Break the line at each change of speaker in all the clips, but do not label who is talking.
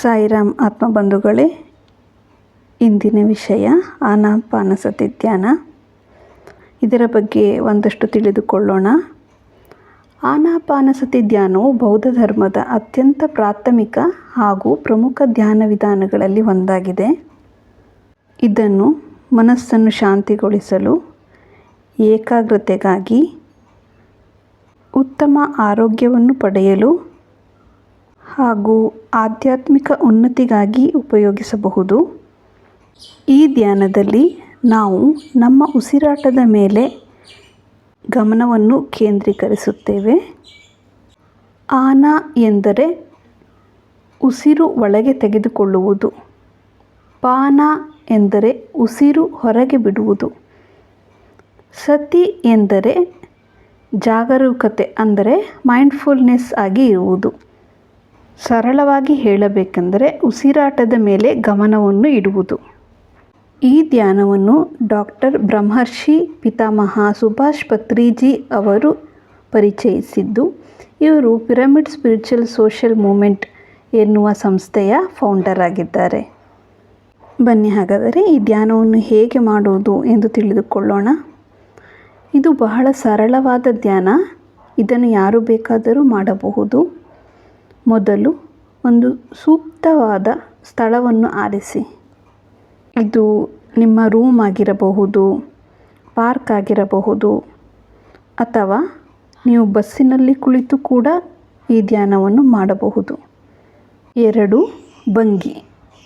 ಸಾಯಿರಾಮ್ ಆತ್ಮಬಂಧುಗಳೇ, ಇಂದಿನ ವಿಷಯ ಆನಾಪಾನಸತಿ ಧ್ಯಾನ ಇದರ ಬಗ್ಗೆ ಒಂದಷ್ಟು ತಿಳಿದುಕೊಳ್ಳೋಣ. ಆನಾಪಾನಸತಿ ಧ್ಯಾನವು ಬೌದ್ಧ ಧರ್ಮದ ಅತ್ಯಂತ ಪ್ರಾಥಮಿಕ ಹಾಗೂ ಪ್ರಮುಖ ಧ್ಯಾನ ವಿಧಾನಗಳಲ್ಲಿ ಒಂದಾಗಿದೆ. ಇದನ್ನು ಮನಸ್ಸನ್ನು ಶಾಂತಿಗೊಳಿಸಲು, ಏಕಾಗ್ರತೆಗಾಗಿ, ಉತ್ತಮ ಆರೋಗ್ಯವನ್ನು ಪಡೆಯಲು ಹಾಗೂ ಆಧ್ಯಾತ್ಮಿಕ ಉನ್ನತಿಗಾಗಿ ಉಪಯೋಗಿಸಬಹುದು. ಈ ಧ್ಯಾನದಲ್ಲಿ ನಾವು ನಮ್ಮ ಉಸಿರಾಟದ ಮೇಲೆ ಗಮನವನ್ನು ಕೇಂದ್ರೀಕರಿಸುತ್ತೇವೆ. ಆನ ಎಂದರೆ ಉಸಿರು ಒಳಗೆ ತೆಗೆದುಕೊಳ್ಳುವುದು. ಪಾನ ಎಂದರೆ ಉಸಿರು ಹೊರಗೆ ಬಿಡುವುದು. ಸತಿ ಎಂದರೆ ಜಾಗರೂಕತೆ ಅಂದರೆ ಮೈಂಡ್ಫುಲ್ನೆಸ್ ಆಗಿ ಇರುವುದು. ಸರಳವಾಗಿ ಹೇಳಬೇಕೆಂದರೆ ಉಸಿರಾಟದ ಮೇಲೆ ಗಮನವನ್ನು ಇಡುವುದು. ಈ ಧ್ಯಾನವನ್ನು ಡಾಕ್ಟರ್ ಬ್ರಹ್ಮರ್ಷಿ ಪಿತಾಮಹ ಸುಭಾಷ್ ಪತ್ರಿಜಿ ಅವರು ಪರಿಚಯಿಸಿದ್ದು, ಇವರು ಪಿರಮಿಡ್ ಸ್ಪಿರಿಚುವಲ್ ಸೋಷಿಯಲ್ ಮೂಮೆಂಟ್ ಎನ್ನುವ ಸಂಸ್ಥೆಯ ಫೌಂಡರ್ ಆಗಿದ್ದಾರೆ. ಬನ್ನಿ, ಹಾಗಾದರೆ ಈ ಧ್ಯಾನವನ್ನು ಹೇಗೆ ಮಾಡುವುದು ಎಂದು ತಿಳಿದುಕೊಳ್ಳೋಣ. ಇದು ಬಹಳ ಸರಳವಾದ ಧ್ಯಾನ. ಇದನ್ನು ಯಾರು ಬೇಕಾದರೂ ಮಾಡಬಹುದು. ಮೊದಲು ಒಂದು ಸೂಕ್ತವಾದ ಸ್ಥಳವನ್ನು ಆರಿಸಿ. ಇದು ನಿಮ್ಮ ರೂಮ್ ಆಗಿರಬಹುದು, ಪಾರ್ಕ್ ಆಗಿರಬಹುದು, ಅಥವಾ ನೀವು ಬಸ್ಸಿನಲ್ಲಿ ಕುಳಿತು ಕೂಡ ಈ ಧ್ಯಾನವನ್ನು ಮಾಡಬಹುದು. ಎರಡು, ಭಂಗಿ.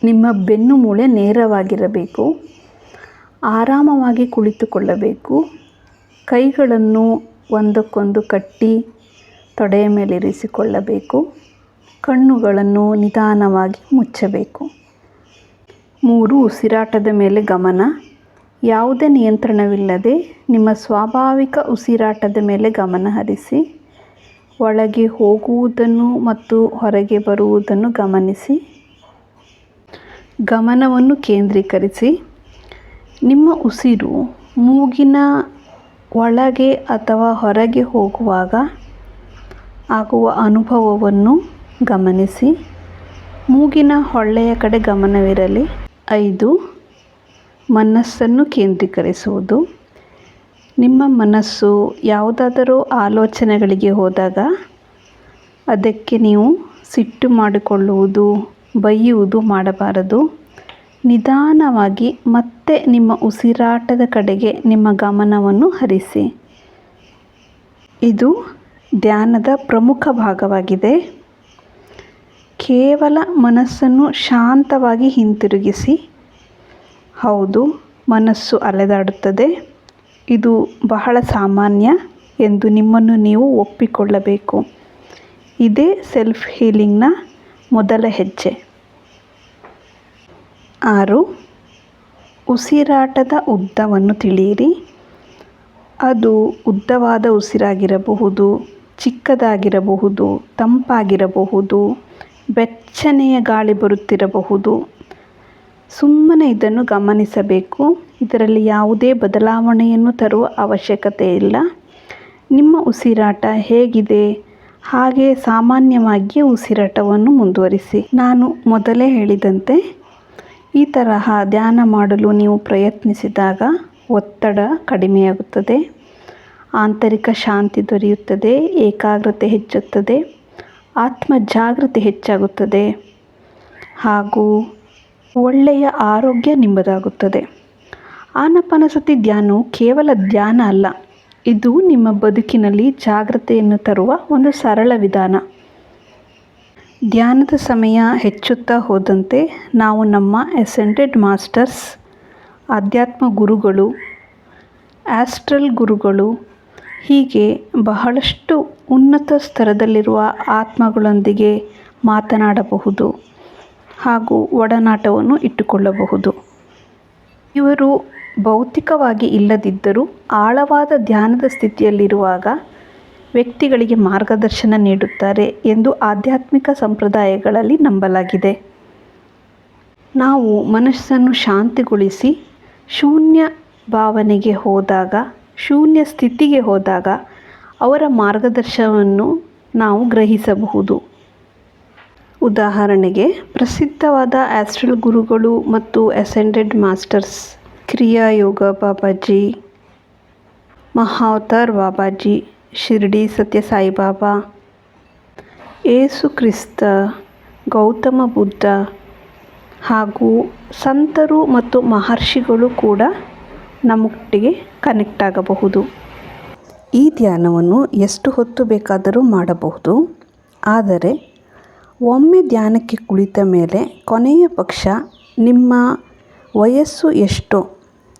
ನಿಮ್ಮ ಬೆನ್ನು ಮೂಳೆ ನೇರವಾಗಿರಬೇಕು, ಆರಾಮವಾಗಿ ಕುಳಿತುಕೊಳ್ಳಬೇಕು, ಕೈಗಳನ್ನು ಒಂದಕ್ಕೊಂದು ಕಟ್ಟಿ ತೊಡೆಯ ಮೇಲೆ ಇರಿಸಿಕೊಳ್ಳಬೇಕು ಕಣ್ಣುಗಳನ್ನು ನಿಧಾನವಾಗಿ ಮುಚ್ಚಬೇಕು. ಮೂರು, ಉಸಿರಾಟದ ಮೇಲೆ ಗಮನ. ಯಾವುದೇ ನಿಯಂತ್ರಣವಿಲ್ಲದೆ ನಿಮ್ಮ ಸ್ವಾಭಾವಿಕ ಉಸಿರಾಟದ ಮೇಲೆ ಗಮನ ಹರಿಸಿ, ಒಳಗೆ ಹೋಗುವುದನ್ನು ಮತ್ತು ಹೊರಗೆ ಬರುವುದನ್ನು ಗಮನಿಸಿ. ಗಮನವನ್ನು ಕೇಂದ್ರೀಕರಿಸಿ. ನಿಮ್ಮ ಉಸಿರು ಮೂಗಿನ ಒಳಗೆ ಅಥವಾ ಹೊರಗೆ ಹೋಗುವಾಗ ಆಗುವ ಅನುಭವವನ್ನು ಗಮನಿಸಿ. ಮೂಗಿನ ಹೊಳ್ಳೆಯ ಕಡೆ ಗಮನವಿರಲಿ. ಐದು, ಮನಸ್ಸನ್ನು ಕೇಂದ್ರೀಕರಿಸುವುದು. ನಿಮ್ಮ ಮನಸ್ಸು ಯಾವುದಾದರೂ ಆಲೋಚನೆಗಳಿಗೆ ಹೋದಾಗ ಅದಕ್ಕೆ ನೀವು ಸಿಟ್ಟು ಮಾಡಿಕೊಳ್ಳುವುದು, ಬೈಯುವುದು ಮಾಡಬಾರದು. ನಿಧಾನವಾಗಿ ಮತ್ತೆ ನಿಮ್ಮ ಉಸಿರಾಟದ ಕಡೆಗೆ ನಿಮ್ಮ ಗಮನವನ್ನು ಹರಿಸಿ. ಇದು ಧ್ಯಾನದ ಪ್ರಮುಖ ಭಾಗವಾಗಿದೆ. ಕೇವಲ ಮನಸ್ಸನ್ನು ಶಾಂತವಾಗಿ ಹಿಂತಿರುಗಿಸಿ, ಹೌದು, ಮನಸ್ಸು ಅಲೆದಾಡುತ್ತದೆ. ಇದು ಬಹಳ ಸಾಮಾನ್ಯ ಎಂದು ನಿಮ್ಮನ್ನು ನೀವು ಒಪ್ಪಿಕೊಳ್ಳಬೇಕು. ಇದೇ ಸೆಲ್ಫ್ ಹೀಲಿಂಗ್ನ ಮೊದಲ ಹೆಜ್ಜೆ. ಆರು, ಉಸಿರಾಟದ ಉದ್ದವನ್ನು ತಿಳಿಯಿರಿ. ಅದು ಉದ್ದವಾದ ಉಸಿರಾಗಿರಬಹುದು, ಚಿಕ್ಕದಾಗಿರಬಹುದು, ತಂಪಾಗಿರಬಹುದು. ಬೆಚ್ಚನೆಯ ಗಾಳಿ ಬರುತ್ತಿರಬಹುದು. ಸುಮ್ಮನೆ ಇದನ್ನು ಗಮನಿಸಬೇಕು. ಇದರಲ್ಲಿ ಯಾವುದೇ ಬದಲಾವಣೆಯನ್ನು ತರುವ ಅವಶ್ಯಕತೆ ಇಲ್ಲ. ನಿಮ್ಮ ಉಸಿರಾಟ ಹೇಗಿದೆ? ಹಾಗೆ ಸಾಮಾನ್ಯವಾಗಿ ಉಸಿರಾಟವನ್ನು ಮುಂದುವರಿಸಿ. ನಾನು ಮೊದಲೇ ಹೇಳಿದಂತೆ, ಈ ತರಹ ಧ್ಯಾನ ಮಾಡಲು ನೀವು ಪ್ರಯತ್ನಿಸಿದಾಗ ಒತ್ತಡ ಕಡಿಮೆಯಾಗುತ್ತದೆ. ಆಂತರಿಕ ಶಾಂತಿ ದೊರೆಯುತ್ತದೆ, ಏಕಾಗ್ರತೆ ಹೆಚ್ಚುತ್ತದೆ. ಆತ್ಮ ಜಾಗೃತಿ ಹೆಚ್ಚಾಗುತ್ತದೆ ಹಾಗೂ ಒಳ್ಳೆಯ ಆರೋಗ್ಯ ನಿಮ್ಮದಾಗುತ್ತದೆ ಆನಪನಸತಿ ಧ್ಯಾನವು ಕೇವಲ ಧ್ಯಾನ ಅಲ್ಲ, ಇದು ನಿಮ್ಮ ಬದುಕಿನಲ್ಲಿ ಜಾಗ್ರತೆಯನ್ನು ತರುವ ಒಂದು ಸರಳ ವಿಧಾನ. ಧ್ಯಾನದ ಸಮಯ ಹೆಚ್ಚುತ್ತಾ ಹೋದಂತೆ ನಾವು ನಮ್ಮ ಎಸೆಂಟೆಡ್ ಮಾಸ್ಟರ್ಸ್ ಆಧ್ಯಾತ್ಮ ಗುರುಗಳು ಆಸ್ಟ್ರಲ್ ಗುರುಗಳು ಹೀಗೆ ಬಹಳಷ್ಟು ಉನ್ನತ ಸ್ತರದಲ್ಲಿರುವ ಆತ್ಮಗಳೊಂದಿಗೆ ಮಾತನಾಡಬಹುದು ಹಾಗೂ ಒಡನಾಟವನ್ನು ಇಟ್ಟುಕೊಳ್ಳಬಹುದು. ಇವರು ಭೌತಿಕವಾಗಿ ಇಲ್ಲದಿದ್ದರೂ ಆಳವಾದ ಧ್ಯಾನದ ಸ್ಥಿತಿಯಲ್ಲಿರುವಾಗ ವ್ಯಕ್ತಿಗಳಿಗೆ ಮಾರ್ಗದರ್ಶನ ನೀಡುತ್ತಾರೆ ಎಂದು ಆಧ್ಯಾತ್ಮಿಕ ಸಂಪ್ರದಾಯಗಳಲ್ಲಿ ನಂಬಲಾಗಿದೆ. ನಾವು ಮನಸ್ಸನ್ನು ಶಾಂತಿಗೊಳಿಸಿ ಶೂನ್ಯ ಭಾವನೆಗೆ ಹೋದಾಗ ಶೂನ್ಯ ಸ್ಥಿತಿಗೆ ಹೋದಾಗ ಅವರ ಮಾರ್ಗದರ್ಶನವನ್ನು ನಾವು ಗ್ರಹಿಸಬಹುದು. ಉದಾಹರಣೆಗೆ, ಪ್ರಸಿದ್ಧವಾದ ಆಸ್ಟ್ರಲ್ ಗುರುಗಳು ಮತ್ತು ಅಸೆಂಡೆಡ್ ಮಾಸ್ಟರ್ಸ್ ಕ್ರಿಯಾ ಯೋಗ ಬಾಬಾಜಿ, ಮಹಾವತಾರ್ ಬಾಬಾಜಿ, ಶಿರ್ಡಿ ಸತ್ಯ ಸಾಯಿಬಾಬಾ ಏಸು ಕ್ರಿಸ್ತ ಗೌತಮ ಬುದ್ಧ ಹಾಗೂ ಸಂತರು ಮತ್ತು ಮಹರ್ಷಿಗಳು ಕೂಡ ನಮ್ಮೊಟ್ಟಿಗೆ ಕನೆಕ್ಟ್ ಆಗಬಹುದು. ಈ ಧ್ಯಾನವನ್ನು ಎಷ್ಟು ಹೊತ್ತು ಬೇಕಾದರೂ ಮಾಡಬಹುದು. ಆದರೆ, ಒಮ್ಮೆ ಧ್ಯಾನಕ್ಕೆ ಕುಳಿತ ಮೇಲೆ ಕೊನೆಯ ಪಕ್ಷ ನಿಮ್ಮ ವಯಸ್ಸು ಎಷ್ಟೋ,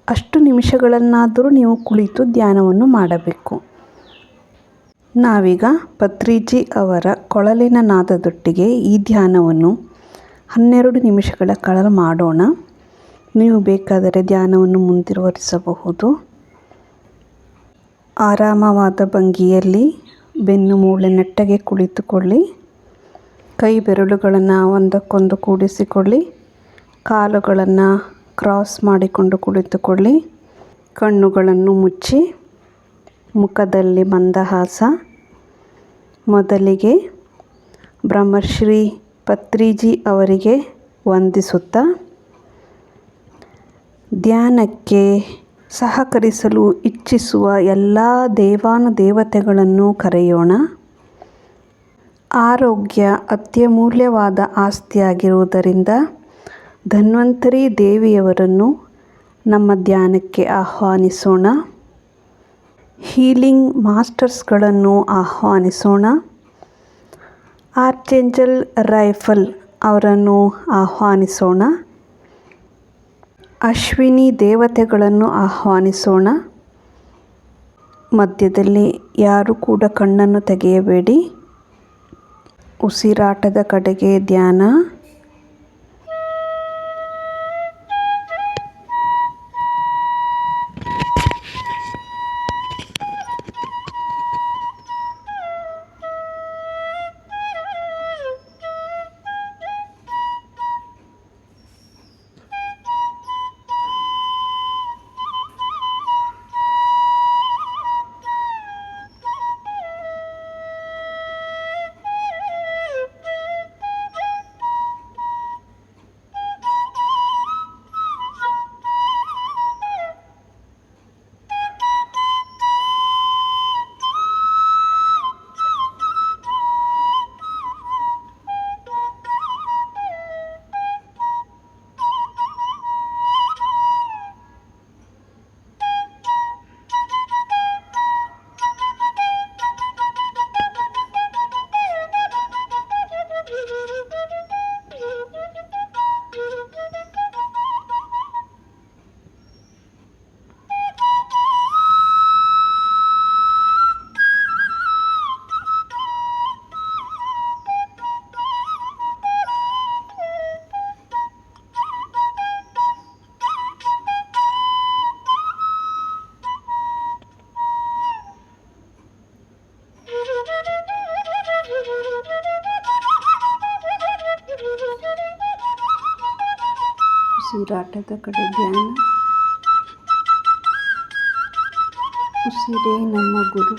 ಅಷ್ಟು ನಿಮಿಷಗಳನ್ನಾದರೂ ನೀವು ಕುಳಿತು ಧ್ಯಾನವನ್ನು ಮಾಡಬೇಕು. ನಾವೀಗ ಪತ್ರಿಜಿ ಅವರ ಕೊಳಲಿನ ನಾದದೊಟ್ಟಿಗೆ ಈ ಧ್ಯಾನವನ್ನು ಹನ್ನೆರಡು ನಿಮಿಷಗಳ ಕಾಲ ಮಾಡೋಣ. ನೀವು ಬೇಕಾದರೆ ಧ್ಯಾನವನ್ನು ಮುಂದುವರಿಸಬಹುದು. ಆರಾಮವಾದ ಭಂಗಿಯಲ್ಲಿ ಬೆನ್ನು ಮೂಳೆ ನೆಟ್ಟಗೆ ಕುಳಿತುಕೊಳ್ಳಿ. ಕೈ ಬೆರಳುಗಳನ್ನು ಒಂದಕ್ಕೊಂದು ಕೂಡಿಸಿಕೊಳ್ಳಿ. ಕಾಲುಗಳನ್ನು ಕ್ರಾಸ್ ಮಾಡಿಕೊಂಡು ಕುಳಿತುಕೊಳ್ಳಿ. ಕಣ್ಣುಗಳನ್ನು ಮುಚ್ಚಿ. ಮುಖದಲ್ಲಿ ಮಂದಹಾಸ. ಮೊದಲಿಗೆ ಬ್ರಹ್ಮಶ್ರೀ ಪತ್ರಿಜಿ ಅವರಿಗೆ ವಂದಿಸುತ್ತಾ ಧ್ಯಾನಕ್ಕೆ ಸಹಕರಿಸಲು ಇಚ್ಛಿಸುವ ಎಲ್ಲ ದೇವಾನುದೇವತೆಗಳನ್ನು ಕರೆಯೋಣ. ಆರೋಗ್ಯ ಅತ್ಯಮೂಲ್ಯವಾದ ಆಸ್ತಿಯಾಗಿರುವುದರಿಂದ ಧನ್ವಂತರಿ ದೇವಿಯವರನ್ನು ನಮ್ಮ ಧ್ಯಾನಕ್ಕೆ ಆಹ್ವಾನಿಸೋಣ. ಹೀಲಿಂಗ್ ಮಾಸ್ಟರ್ಸ್ಗಳನ್ನು ಆಹ್ವಾನಿಸೋಣ. ಆರ್ಚೆಂಜಲ್ ರೈಫಲ್ ಅವರನ್ನು ಆಹ್ವಾನಿಸೋಣ. ಅಶ್ವಿನಿ ದೇವತೆಗಳನ್ನು ಆಹ್ವಾನಿಸೋಣ. ಮಧ್ಯದಲ್ಲಿ ಯಾರು ಕೂಡ ಕಣ್ಣನ್ನು ತೆಗೆಯಬೇಡಿ. ಉಸಿರಾಟದ ಕಡೆಗೆ ಧ್ಯಾನ. ಉಸಿರಾಟದ ಕಡೆ ಧ್ಯಾನ. ಉಸಿರೇ ನಮ್ಮ ಗುರು.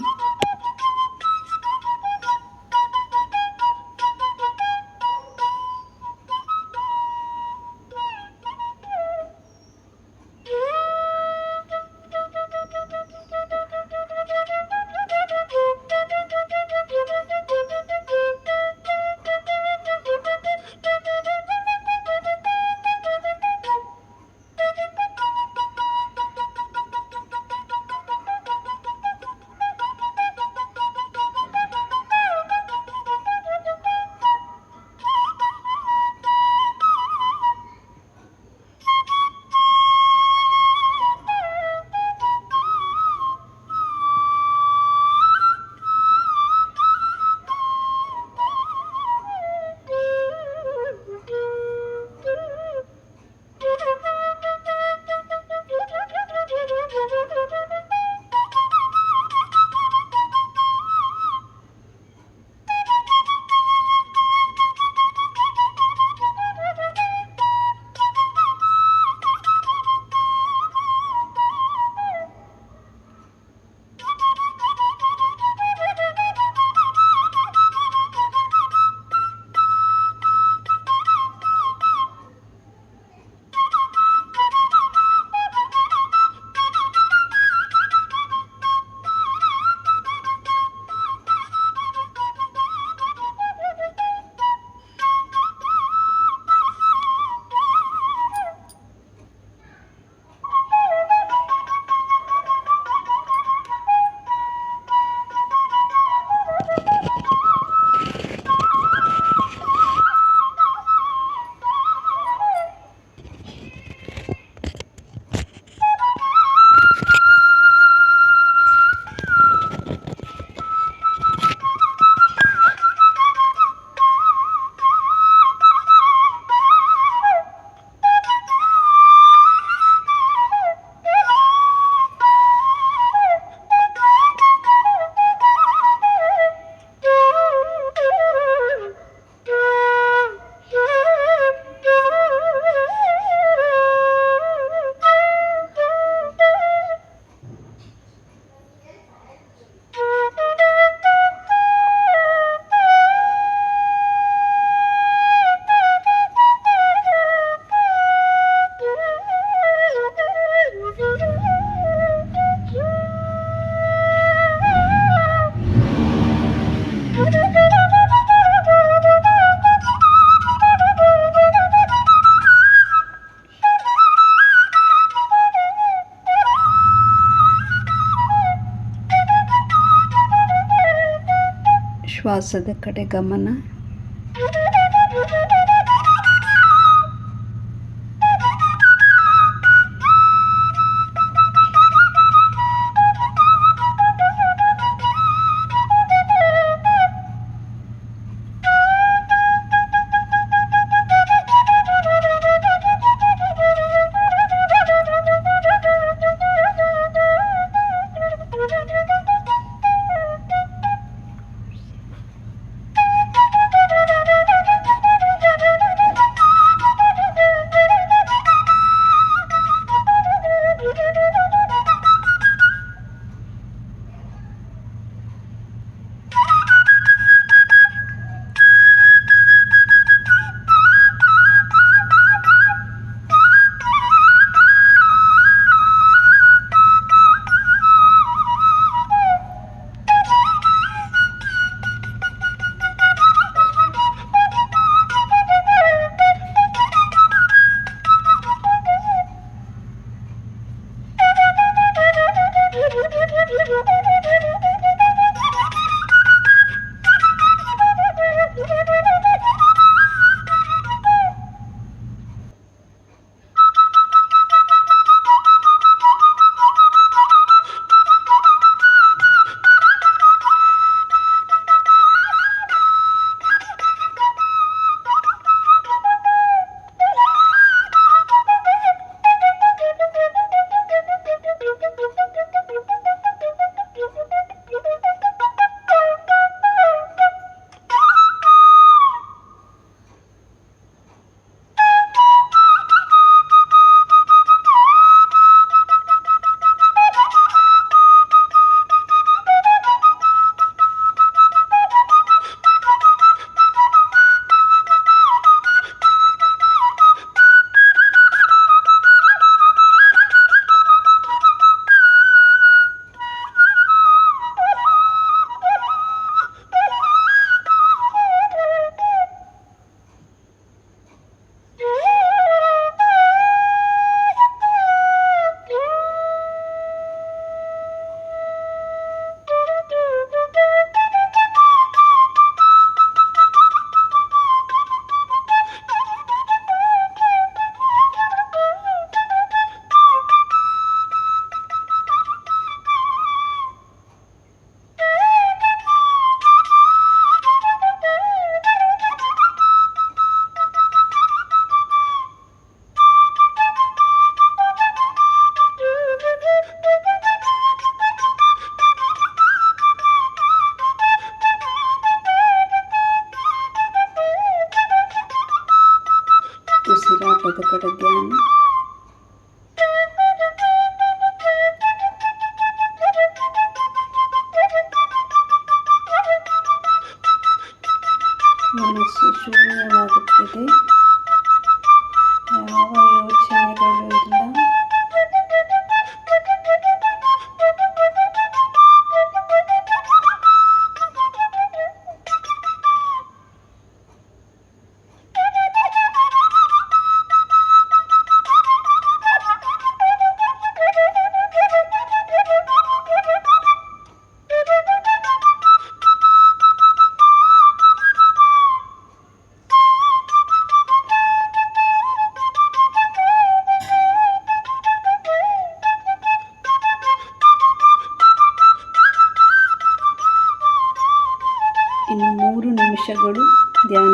ಶ್ವಾಸದ ಕಡೆ ಗಮನ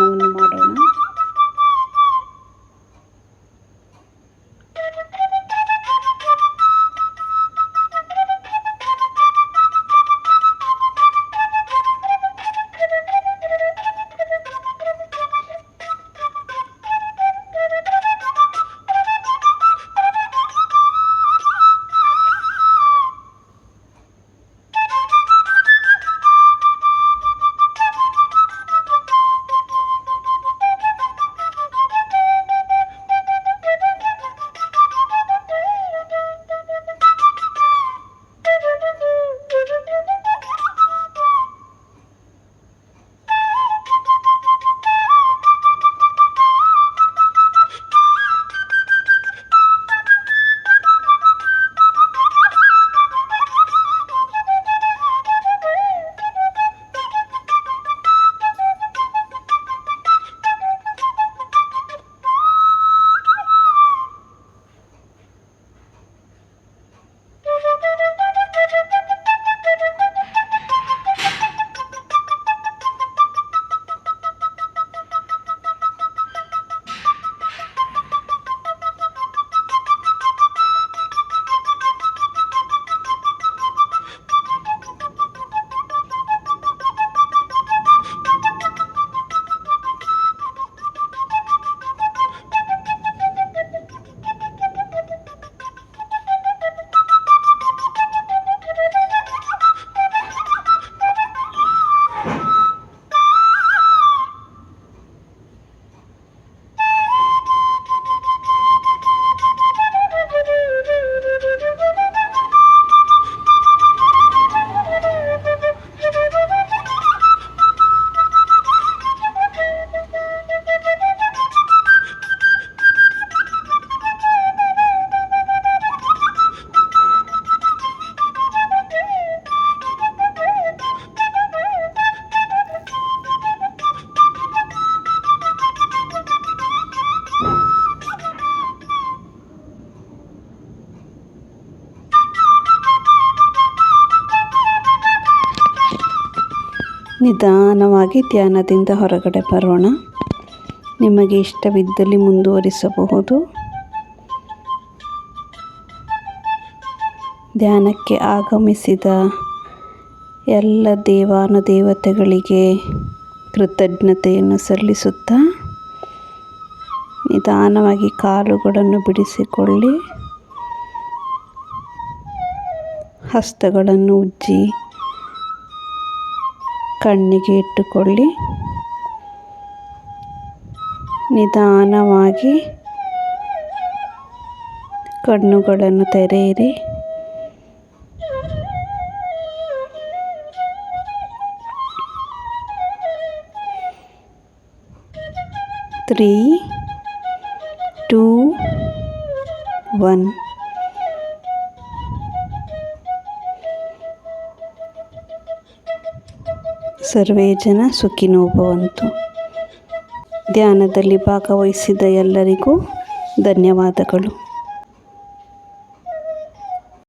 ነው እንማረውና ನಿಧಾನವಾಗಿ ಧ್ಯಾನದಿಂದ ಹೊರಗಡೆ ಬರೋಣ. ನಿಮಗೆ ಇಷ್ಟವಿದ್ದಲ್ಲಿ ಮುಂದುವರಿಸಬಹುದು. ಧ್ಯಾನಕ್ಕೆ ಆಗಮಿಸಿದ ಎಲ್ಲ ದೇವಾನುದೇವತೆಗಳಿಗೆ ಕೃತಜ್ಞತೆಯನ್ನು ಸಲ್ಲಿಸುತ್ತಾ ನಿಧಾನವಾಗಿ ಕಾಲುಗಳನ್ನು ಬಿಡಿಸಿಕೊಳ್ಳಿ. ಹಸ್ತಗಳನ್ನು ಉಜ್ಜಿ ಕಣ್ಣಿಗೆ ಇಟ್ಟುಕೊಳ್ಳಿ. ನಿಧಾನವಾಗಿ ಕಣ್ಣುಗಳನ್ನು ತೆರೆಯಿರಿ. ತ್ರೀ ಟೂ ಒನ್ ಸರ್ವೇ ಜನ ಸುಖಿನೋ ಭವಂತು ಧ್ಯಾನದಲ್ಲಿ ಭಾಗವಹಿಸಿದ ಎಲ್ಲರಿಗೂ ಧನ್ಯವಾದಗಳು.